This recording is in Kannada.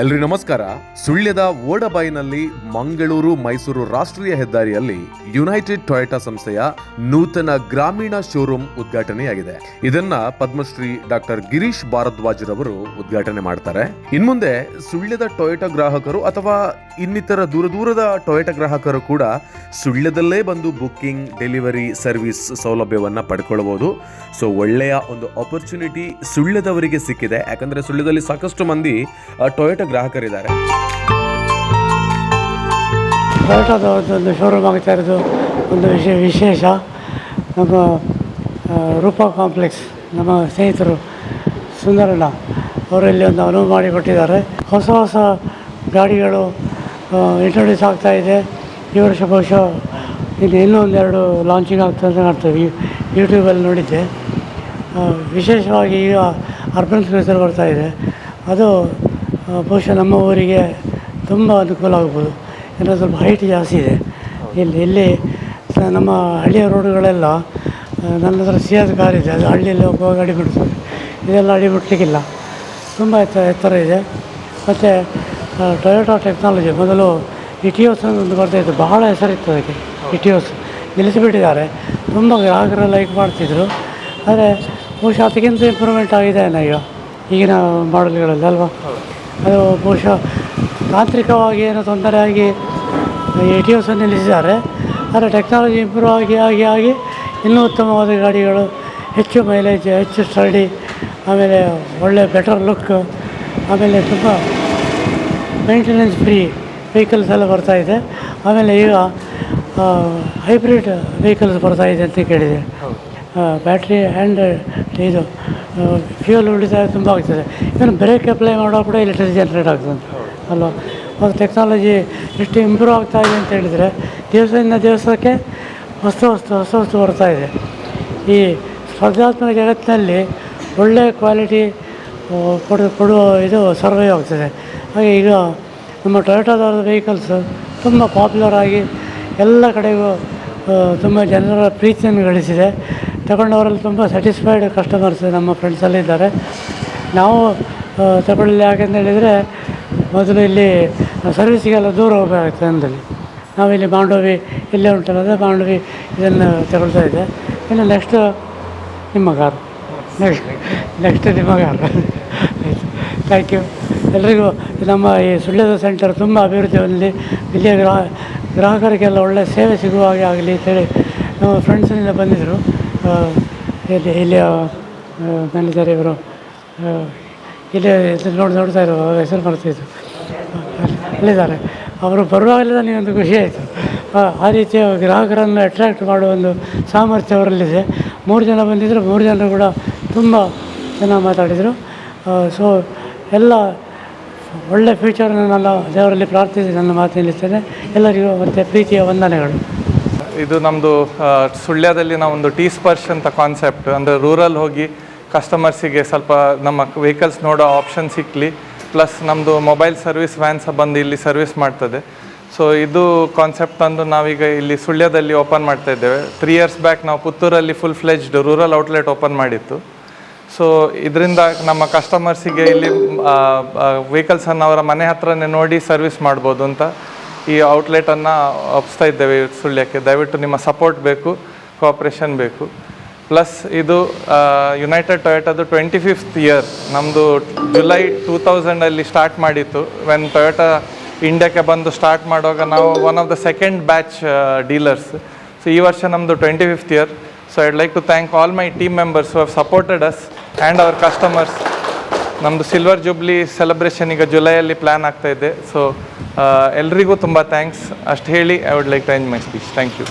ಎಲ್ರಿ ನಮಸ್ಕಾರ. ಸುಳ್ಯದ ಓಡಬಾಯಿನಲ್ಲಿ ಮಂಗಳೂರು, ಮೈಸೂರು ರಾಷ್ಟ್ರೀಯ ಹೆದ್ದಾರಿಯಲ್ಲಿ ಯುನೈಟೆಡ್ ಟೊಯೋಟಾ ಸಂಸ್ಥೆಯ ನೂತನ ಗ್ರಾಮೀಣ ಶೋರೂಮ್ ಉದ್ಘಾಟನೆಯಾಗಿದೆ. ಇದನ್ನ ಪದ್ಮಶ್ರೀ ಡಾಕ್ಟರ್ ಗಿರೀಶ್ ಭಾರದ್ವಾಜ್ ರವರು ಉದ್ಘಾಟನೆ ಮಾಡ್ತಾರೆ. ಇನ್ಮುಂದೆ ಸುಳ್ಯದ ಟೊಯೋಟಾ ಗ್ರಾಹಕರು ಅಥವಾ ಇನ್ನಿತರ ದೂರ ದೂರದ ಟೊಯೋಟಾ ಗ್ರಾಹಕರು ಕೂಡ ಸುಳ್ಯದಲ್ಲೇ ಬಂದು ಬುಕ್ಕಿಂಗ್ ಡೆಲಿವರಿ ಸರ್ವಿಸ್ ಸೌಲಭ್ಯವನ್ನ ಪಡ್ಕೊಳ್ಬಹುದು ಸೊ ಒಳ್ಳೆಯ ಒಂದು ಆಪರ್ಚುನಿಟಿ ಸುಳ್ಯದವರಿಗೆ ಸಿಕ್ಕಿದೆ. ಯಾಕಂದ್ರೆ ಸುಳ್ಯದಲ್ಲಿ ಸಾಕಷ್ಟು ಮಂದಿ ಟೊಯೋಟಾ ಗ್ರಾಹಕರಿದ್ದಾರೆ. ಒಂದು ಶೋರೂಮ್ ಆಗ್ತಾ ಇರೋದು ಒಂದು ವಿಶೇ, ವಿಶೇಷ. ನಮ್ಮ ರೂಪ ಕಾಂಪ್ಲೆಕ್ಸ್ ನಮ್ಮ ಸ್ನೇಹಿತರು ಸುಂದರಣ್ಣ, ಅವರಲ್ಲಿ ಒಂದು ಅನುವು ಮಾಡಿಕೊಟ್ಟಿದ್ದಾರೆ. ಹೊಸ ಹೊಸ ಗಾಡಿಗಳು ಇಂಟ್ರೊಡ್ಯೂಸ್ ಆಗ್ತಾ ಇದೆ. ಈ ವರ್ಷ ಬಹುಶಃ ಇನ್ನು ಇನ್ನೂ ಒಂದೆರಡು ಲಾಂಚಿಂಗ್ ಆಗ್ತದೆ ಅಂತ ಕಾಣ್ತೇವೆ ಯೂಟ್ಯೂಬಲ್ಲಿ ನೋಡಿದ್ದೆ. ವಿಶೇಷವಾಗಿ ಈಗ ಅರ್ಬನ್ ಸ್ಪೇಸಲ್ಲಿ ಬರ್ತಾ ಇದೆ. ಅದು ಬಹುಶಃ ನಮ್ಮ ಊರಿಗೆ ತುಂಬ ಅನುಕೂಲ ಆಗ್ಬೋದು. ಇನ್ನು ಸ್ವಲ್ಪ ಹೈಟ್ ಜಾಸ್ತಿ ಇದೆ. ಇಲ್ಲಿ ಇಲ್ಲಿ ನಮ್ಮ ಹಳ್ಳಿಯ ರೋಡುಗಳೆಲ್ಲ ನನ್ನ ಹತ್ರ ಸಿ ಎಸ್ ಕಾರ್ ಇದೆ. ಅದು ಹಳ್ಳಿಯಲ್ಲಿ ಹೋಗುವಾಗ ಅಡಿ ಬಿಡ್ತದೆ. ಇದೆಲ್ಲ ಅಡಿ ಬಿಡಲಿಕ್ಕಿಲ್ಲ ತುಂಬ ಎತ್ತರ ಎತ್ತರ ಇದೆ. ಮತ್ತು ಟೊಯೋಟಾ ಟೆಕ್ನಾಲಜಿ ಮೊದಲು ಇಟಿಯೋಸ್ ಅಂತ ಒಂದು ಬರ್ತಾಯಿತ್ತು ಬಹಳ ಹೆಸರಿತ್ತು ಅದಕ್ಕೆ ಇಟಿಯೋಸ್ ನಿಲ್ಲಿಸಿಬಿಟ್ಟಿದ್ದಾರೆ. ತುಂಬ ಗ್ರಾಹಕರು ಲೈಕ್ ಮಾಡ್ತಿದ್ರು. ಆದರೆ ಬಹುಶಃ ಅದಕ್ಕಿಂತ ಇಂಪ್ರೂವ್ಮೆಂಟ್ ಆಗಿದೆ ಈಗ ಈಗಿನ ಮಾಡಲ್ಗಳಲ್ಲಿ ಅಲ್ವಾ? ಅದು ಬಹುಶಃ ತಾಂತ್ರಿಕವಾಗಿ ಏನೋ ತೊಂದರೆಯಾಗಿ ಆಗಿ ಎ ಟಿ ಎಸ್ ನಿಲ್ಲಿಸಿದ್ದಾರೆ. ಆದರೆ ಟೆಕ್ನಾಲಜಿ ಇಂಪ್ರೂವ್ ಆಗಿ ಆಗಿ ಆಗಿ ಇನ್ನೂ ಉತ್ತಮವಾದ ಗಾಡಿಗಳು ಹೆಚ್ಚು ಮೈಲೇಜ್ ಹೆಚ್ಚು ಸ್ಟಡಿ ಆಮೇಲೆ ಒಳ್ಳೆ ಬೆಟರ್ ಲುಕ್ ಆಮೇಲೆ ತುಂಬ ಮೇಂಟೆನೆನ್ಸ್ ಫ್ರೀ ವೆಹಿಕಲ್ಸ್ ಎಲ್ಲ ಬರ್ತಾ ಇದೆ. ಆಮೇಲೆ ಈಗ ಹೈಬ್ರಿಡ್ ವೆಹಿಕಲ್ಸ್ ಬರ್ತಾ ಇದೆ ಅಂತ ಕೇಳಿದೆ. ಬ್ಯಾಟ್ರಿ ಆ್ಯಂಡ್ ಇದು ಫ್ಯೂಯಲ್ ಉಳಿತಾಯ ತುಂಬ ಆಗ್ತದೆ. ಇವನು ಬ್ರೇಕ್ ಅಪ್ಲೈ ಮಾಡೋ ಕೂಡ ಎಲೆಕ್ಟ್ರಿಸಿಟಿ ಜನ್ರೇಟ್ ಆಗ್ತದೆ ಅಲ್ವಾ? ಒಂದು ಟೆಕ್ನಾಲಜಿ ಎಷ್ಟು ಇಂಪ್ರೂವ್ ಆಗ್ತಾ ಇದೆ ಅಂತ ಹೇಳಿದರೆ, ದಿವಸದಿಂದ ದಿವಸಕ್ಕೆ ಹೊಸ ವಸ್ತು ಹೊಸ ವಸ್ತು ಬರ್ತಾ ಇದೆ. ಈ ಸ್ಪರ್ಧಾತ್ಮಕ ಜಗತ್ತಿನಲ್ಲಿ ಒಳ್ಳೆಯ ಕ್ವಾಲಿಟಿ ಕೊಡ, ಕೊಡುವ ಇದು ಸರ್ವೇ ಆಗ್ತದೆ. ಹಾಗೆ ಈಗ ನಮ್ಮ ಟೊಯೋಟಾದ ವೆಹಿಕಲ್ಸ್ ತುಂಬ ಪಾಪ್ಯುಲರ್ ಆಗಿ ಎಲ್ಲ ಕಡೆಗೂ ತುಂಬ ಜನರ ಪ್ರೀತಿಯನ್ನು ಗಳಿಸಿದೆ. ತಗೊಂಡವರಲ್ಲಿ ತುಂಬ ಸ್ಯಾಟಿಸ್ಫೈಡ್ ಕಸ್ಟಮರ್ಸ್ ನಮ್ಮ ಫ್ರೆಂಡ್ಸಲ್ಲಿ ಇದ್ದಾರೆ. ನಾವು ತಗೊಳ್ಳಿ ಯಾಕೆಂತ ಹೇಳಿದರೆ ಮೊದಲು ಇಲ್ಲಿ ಸರ್ವಿಸಿಗೆಲ್ಲ ದೂರ ಹೋಗಬೇಕಾಗ್ತದೆ ಅಂದಲ್ಲಿ ನಾವಿಲ್ಲಿ ಬಾಂಡವಿ, ಇಲ್ಲೇ ಉಂಟಲ್ಲ, ಅದೇ ಬಾಂಡವಿ ಇದನ್ನು ತಗೊಳ್ತಾ ಇದೆ ಇನ್ನು ನೆಕ್ಸ್ಟ್ ನಿಮ್ಮ ಕಾರು ನೆಕ್ಸ್ಟ್ ನೆಕ್ಸ್ಟ್ ನಿಮ್ಮ ಕಾರು ಆಯಿತು. ಥ್ಯಾಂಕ್ ಯು ಎಲ್ರಿಗೂ ನಮ್ಮ ಈ ಸುಳ್ಯದ ಸೆಂಟರ್ ತುಂಬ ಅಭಿವೃದ್ಧಿ ಹೊಂದಿ ಇಲ್ಲಿಯ ಗ್ರಾಹ ಗ್ರಾಹಕರಿಗೆಲ್ಲ ಒಳ್ಳೆಯ ಸೇವೆ ಸಿಗುವ ಹಾಗೆ ಆಗಲಿ ಅಂತೇಳಿ ನಮ್ಮ ಫ್ರೆಂಡ್ಸಿನಿಂದ ಬಂದಿದ್ದರು ಇಲ್ಲಿ ಇಲ್ಲಿಯ ಮ್ಯಾನೇಜರ್ ಇವರು ಇಲ್ಲಿ ನೋಡಿ, ನೋಡ್ತಾ ಇರೋ ಹೆಸರು ಬರ್ತಿದ್ರು ಅಲ್ಲಿದ್ದಾರೆ. ಅವರು ಬರುವಾಗಲೇ ನನಗೆ ಒಂದು ಖುಷಿ ಆಯಿತು. ಆ ರೀತಿಯ ಗ್ರಾಹಕರನ್ನು ಅಟ್ರ್ಯಾಕ್ಟ್ ಮಾಡುವ ಒಂದು ಸಾಮರ್ಥ್ಯ ಅವರಲ್ಲಿದೆ. ಮೂರು ಜನ ಬಂದಿದ್ದರು ಮೂರು ಜನರು ಕೂಡ ತುಂಬ ಚೆನ್ನಾಗಿ ಮಾತಾಡಿದರು. ಸೊ ಎಲ್ಲ ಒಳ್ಳೆ ಫ್ಯೂಚರನ್ನು ನಾನು ದೇವರಲ್ಲಿ ಪ್ರಾರ್ಥಿಸಿ ನನ್ನ ಮಾತು ನಿಲ್ಲಿಸ್ತೇನೆ. ಎಲ್ಲರಿಗೂ ಮತ್ತು ಪ್ರೀತಿಯ ವಂದನೆಗಳು. ಇದು ನಮ್ಮದು ಸುಳ್ಯದಲ್ಲಿ ನಾವೊಂದು ಟೀ ಸ್ಪರ್ಶ್ ಅಂತ ಕಾನ್ಸೆಪ್ಟ್ ಅಂದರೆ ರೂರಲ್ ಹೋಗಿ ಕಸ್ಟಮರ್ಸಿಗೆ ಸ್ವಲ್ಪ ನಮ್ಮ ವೆಹಿಕಲ್ಸ್ ನೋಡೋ ಆಪ್ಷನ್ ಸಿಕ್ಕಲಿ ಪ್ಲಸ್ ನಮ್ಮದು ಮೊಬೈಲ್ ಸರ್ವಿಸ್ ವ್ಯಾನ್ ಬಂದು ಇಲ್ಲಿ ಸರ್ವಿಸ್ ಮಾಡ್ತದೆ. ಸೊ ಇದು ಕಾನ್ಸೆಪ್ಟ್ ತಂದು ನಾವೀಗ ಇಲ್ಲಿ ಸುಳ್ಯದಲ್ಲಿ ಓಪನ್ ಮಾಡ್ತಾ ಇದ್ದೇವೆ. ತ್ರೀ ಇಯರ್ಸ್ ಬ್ಯಾಕ್ ನಾವು ಪುತ್ತೂರಲ್ಲಿ full fledged rural outlet open ಮಾಡಿತ್ತು. ಸೊ ಇದರಿಂದ ನಮ್ಮ ಕಸ್ಟಮರ್ಸಿಗೆ ಇಲ್ಲಿ ವೆಹಿಕಲ್ಸನ್ನು ಅವರ ಮನೆ ಹತ್ರನೇ ನೋಡಿ ಸರ್ವಿಸ್ ಮಾಡ್ಬೋದು ಅಂತ ಈ ಔಟ್ಲೆಟನ್ನು ಒಪ್ಪಿಸ್ತಾ ಇದ್ದೇವೆ ಸುಳ್ಯಕ್ಕೆ. ದಯವಿಟ್ಟು ನಿಮ್ಮ ಸಪೋರ್ಟ್ ಬೇಕು ಕೋಆಪ್ರೇಷನ್ ಬೇಕು. ಪ್ಲಸ್ ಇದು ಯುನೈಟೆಡ್ ಟೊಯೋಟದು ಟ್ವೆಂಟಿ ಫಿಫ್ತ್ ಇಯರ್ ನಮ್ಮದು ಜುಲೈ ಟೂ ತೌಸಂಡಲ್ಲಿ ಸ್ಟಾರ್ಟ್ ಮಾಡಿತ್ತು. ವೆನ್ ಟೊಯೋಟಾ ಇಂಡಿಯಾಕ್ಕೆ ಬಂದು ಸ್ಟಾರ್ಟ್ ಮಾಡುವಾಗ ನಾವು one of the second batch dealers so ಈ ವರ್ಷ ನಮ್ಮದು twenty fifth year so I'd like to thank all my team members who have supported us and our customers ನಮ್ಮದು ಸಿಲ್ವರ್ ಜೂಬ್ಲಿ ಸೆಲೆಬ್ರೇಷನ್ ಈಗ ಜುಲೈಯಲ್ಲಿ ಪ್ಲ್ಯಾನ್ ಆಗ್ತಾ ಇದೆ. ಸೊ ಎಲ್ರಿಗೂ ತುಂಬ ಥ್ಯಾಂಕ್ಸ್ ಅಷ್ಟು ಹೇಳಿ I would like to end my speech thank you